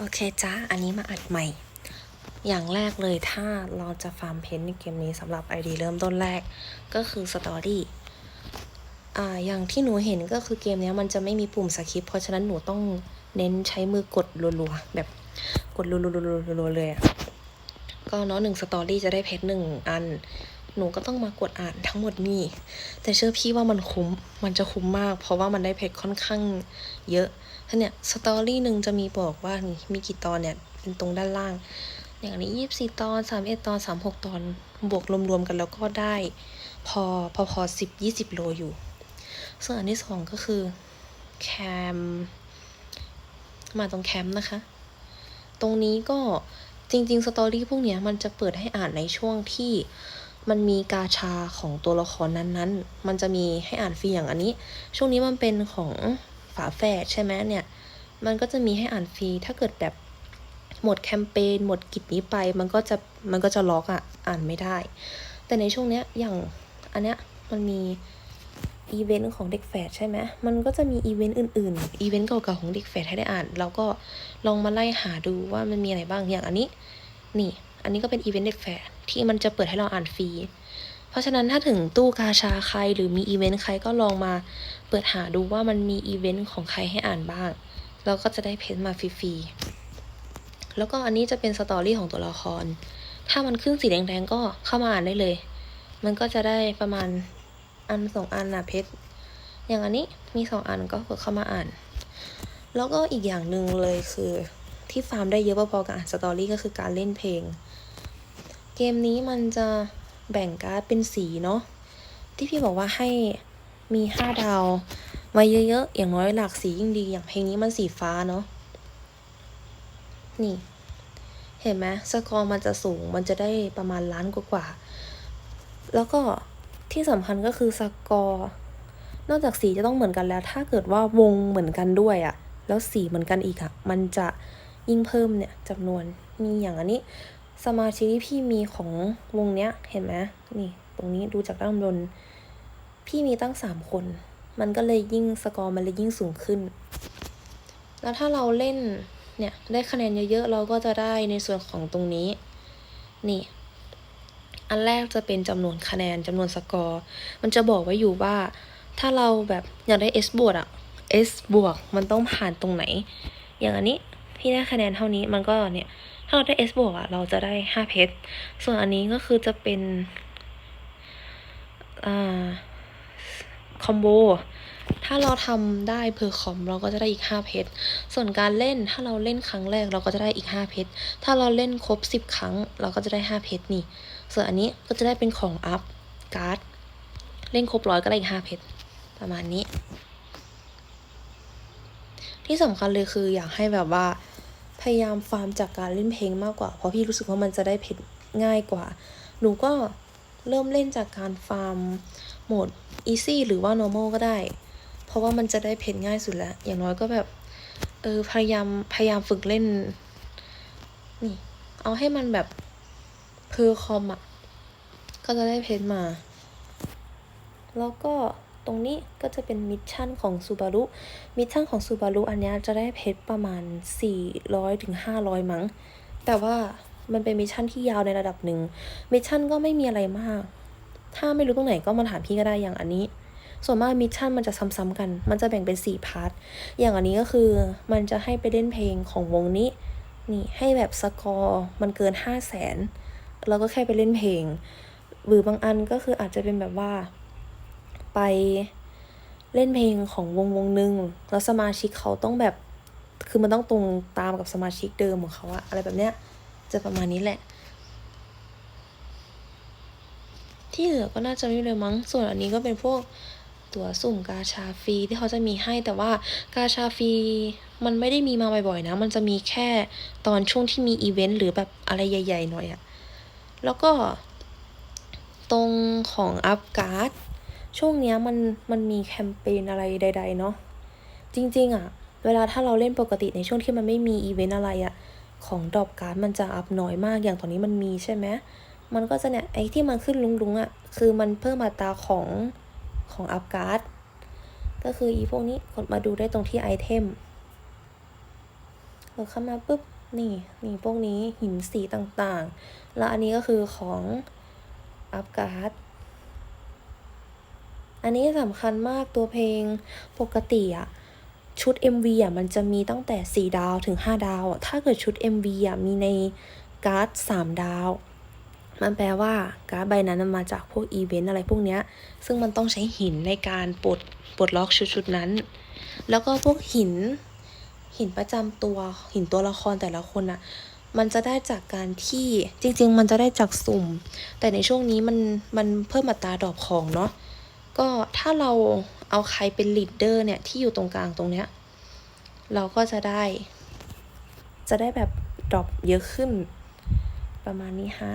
โอเคจ้าอันนี้มาอัดใหม่ อย่างแรกเลยถ้าเราจะฟาร์มเพนในเกมนี้สำหรับ ID เริ่มต้นแรกก็คือสตอรี่อ่าอย่างที่หนูเห็นก็คือเกมเนี้ยมันจะไม่มีปุ่มสคริปต์เพราะฉะนั้นหนูต้องเน้นใช้มือกดรัวๆแบบกดรัวๆๆๆๆเลยอะก็เนาะหนึ่งสตอรี่จะได้เพชรหนึ่งอัน หนูก็ต้องมากดอ่านทั้งหมดนี่ แต่เชื่อพี่ว่ามันคุ้ม มันจะคุ้มมาก เพราะว่ามันได้เพชรค่อนข้างเยอะ ท่านเนี่ยสตอรี่หนึ่งจะมีบอกว่านี่มีกี่ตอนเนี่ยเป็นตรงด้านล่าง อย่างอันนี้ยี่สิบสี่ตอนสามเอ็ดตอนสามหกตอนบวกรวมๆกันแล้วก็ได้ พอพอพอสิบยี่สิบโลอยู่ ส่วนอันที่สองก็คือแคมมาตรงแคมป์นะคะ ตรงนี้ก็จริงๆสตอรี่พวกเนี้ยมันจะเปิดให้อ่านในช่วงที่มันมีกาชาของตัวละครนั้นๆ มันจะมีให้อ่านฟรีอย่างอันนี้ ช่วงนี้มันเป็นของ ฝาแฝดใช่ไหมเนี่ย มันก็จะมีให้อ่านฟรี ถ้าเกิดแบบหมดแคมเปญหมดกิจนี้ไป มันก็จะมันก็จะล็อกอะอ่านไม่ได้ แต่ในช่วงเนี้ยอย่างอันเนี้ยมันมีอีเวนต์ของเด็กแฝดใช่ไหมมันก็จะมีอีเวนต์อื่นๆ อีเวนต์เก่าๆของเด็กแฝดให้ได้อ่านแล้วก็ลองมาไล่หาดูว่ามันมีอะไรบ้าง อย่างอันนี้ นี่ อันนี้ก็เป็นอีเวนต์เด็กแฝดที่มันจะเปิดให้เราอ่านฟรี ราะฉะนั้นถ้าถึงตู้กาชาใครหรือมีอีเวนต์ใครก็ลองมาเปิดหาดูว่ามันมีอีเวนต์ของใครให้อ่านบ้างเราก็จะได้เพจมาฟรีๆ แล้วก็อันนี้จะเป็นสตอรี่ของตัวละคร ถ้ามันขึ้นสีแดงๆก็เข้ามาอ่านได้เลย มันก็จะได้ประมาณอันสองอันนะเพชรอย่างอันนี้มีสองอันก็กดเข้ามาอ่าน แล้วก็อีกอย่างหนึ่งเลยคือที่ฟาร์มได้เยอะพอๆกับอ่านสตอรี่ก็คือการเล่นเพลง เกมนี้มันจะ แบ่งการ์ดเป็นสีเนาะที่พี่บอกว่าให้มีห้าดาวมาเยอะๆ อย่างน้อยหลากสียิ่งดี อย่างเพลงนี้มันสีฟ้าเนาะ นี่ เห็นไหมสกอร์มันจะสูง มันจะได้ประมาณล้านกว่าๆ แล้วก็ที่สำคัญก็คือสกอร์ นอกจากสีจะต้องเหมือนกันแล้ว ถ้าเกิดว่าวงเหมือนกันด้วยอะแล้วสีเหมือนกันอีกอะมันจะยิ่งเพิ่มเนี่ยจำนวน มีอย่างอันนี้ สมาชิกที่พี่มีของวงเนี้ย เห็นไหมนี่ ตรงนี้ดูจากด้านบน พี่มีตั้งสามคน มันก็เลยยิ่งสกอร์มันเลยยิ่งสูงขึ้น แล้วถ้าเราเล่นเนี่ยได้คะแนนเยอะๆ เราก็จะได้ในส่วนของตรงนี้ นี่ อันแรกจะเป็นจำนวนคะแนนจำนวนสกอร์ มันจะบอกไว้อยู่ว่า ถ้าเราแบบอยากได้ S บวกอะ S บวกมันต้องผ่านตรงไหน อย่างอันนี้พี่ได้คะแนนเท่านี้มันก็เนี่ย ถ้าเราได้ S บวกอะเราจะได้ห้าเพชรส่วนอันนี้ก็คือจะเป็นอ่าคอมโบถ้าเราทำได้เพอร์คอมเราก็จะได้อีก5เพชรส่วนการเล่นถ้าเราเล่นครั้งแรกเราก็จะได้อีก5เพชรถ้าเราเล่นครบ 10 ครั้ง เราก็จะได้5เพชรนี่ ส่วนอันนี้ก็จะได้เป็นของอัพการ์ดเล่นครบร้อยก็ได้อีก5เพชรประมาณนี้ ที่สำคัญเลยคืออยากให้แบบว่า ยายามฟาร์มจากการเล่นเพลงมากกว่า เพราะพี่รู้สึกว่ามันจะได้เพชรง่ายกว่า หนูก็เริ่มเล่นจากการฟาร์มโหมด easy หรือว่า normal ก็ได้ เพราะว่ามันจะได้เพชรง่ายสุดแล้ว อย่างน้อยก็แบบ เออ พยายาม พยายามฝึกเล่น นี่ เอาให้มันแบบเพอร์คอมอะ ก็จะได้เพชรมา แล้วก็ ตรงนี้ก็จะเป็นมิชชั่นของซูบารุมิชชั่นของซูบารุอันนี้จะได้เพชรประมาณ400ถึง500 มั้ง แต่ว่ามันเป็นมิชชั่นที่ยาวในระดับหนึ่ง มิชชั่นก็ไม่มีอะไรมาก ถ้าไม่รู้ตรงไหนก็มาถามพี่ก็ได้อย่างอันนี้ ส่วนมากมิชชั่นมันจะซ้ำๆกัน มันจะแบ่งเป็น 4 พาร์ท อย่างอันนี้ก็คือมันจะให้ไปเล่นเพลงของวงนี้ นี่ให้แบบสกอร์มันเกิน 5 0 0แสนเราก็แค่ไปเล่นเพลง หรือบางอันก็คืออาจจะเป็นแบบว่า ไปเล่นเพลงของวงวงหนึ่งแล้วสมาชิกเขาต้องแบบ คือมันต้องตรงตามกับสมาชิกเดิมของเขาอะอะไรแบบเนี้ย จะประมาณนี้แหละ ที่เหลือก็น่าจะไม่มีเลยมั้ง ส่วนอันนี้ก็เป็นพวกตั๋วสุ่มกาชาฟรีที่เขาจะมีให้ แต่ว่ากาชาฟรีมันไม่ได้มีมาบ่อยๆนะ มันจะมีแค่ตอนช่วงที่มีอีเวนต์หรือแบบอะไรใหญ่ ๆ หน่อยอะแล้วก็ตรงของอัพการ์ด ช่วงเนี้ยมันมันมีแคมเปญอะไรใด ๆ เนาะจริง ๆอะเวลาถ้าเราเล่นปกติในช่วงที่มันไม่มีอีเวนต์อะไรอะของดรอปการ์ดมันจะอัพน้อยมากอย่างตอนนี้มันมีใช่ไหมมันก็จะเนี่ยไอ้ที่มันขึ้นลุงๆอะ่ะ คือมันเพิ่มอัตราของของอัพการ์ดก็คืออีพวกนี้กดมาดูได้ตรงที่ไอเทมเปิดเข้ามาปุ๊บนี่นี่พวกนี้หินสีต่างๆ แล้วอันนี้ก็คือของอัพการ์ด อันนี้สำคัญมากตัวเพลงปกติอะชุด MV อะมันจะมีตั้งแต่ 4 ดาวถึง 5 ดาวอะถ้าเกิดชุด MV อะมีในการ์ด 3 ดาว มันแปลว่าการ์ดใบนั้นมันมาจากพวกอีเวนต์อะไรพวกเนี้ย ซึ่งมันต้องใช้หินในการปลดปลดล็อกชุดชุดนั้น แล้วก็พวกหินหินประจำตัวหินตัวละครแต่ละคนอะ มันจะได้จากการที่จริง ๆ มันจะได้จากสุ่ม แต่ในช่วงนี้มันมันเพิ่มอัตราดอปของเนาะ ก็ถ้าเราเอาใครเป็นลีดเดอร์เนี่ยที่อยู่ตรงกลางตรงเนี้ย เราก็จะได้ จะได้แบบดรอปเยอะขึ้นประมาณนี้ฮะ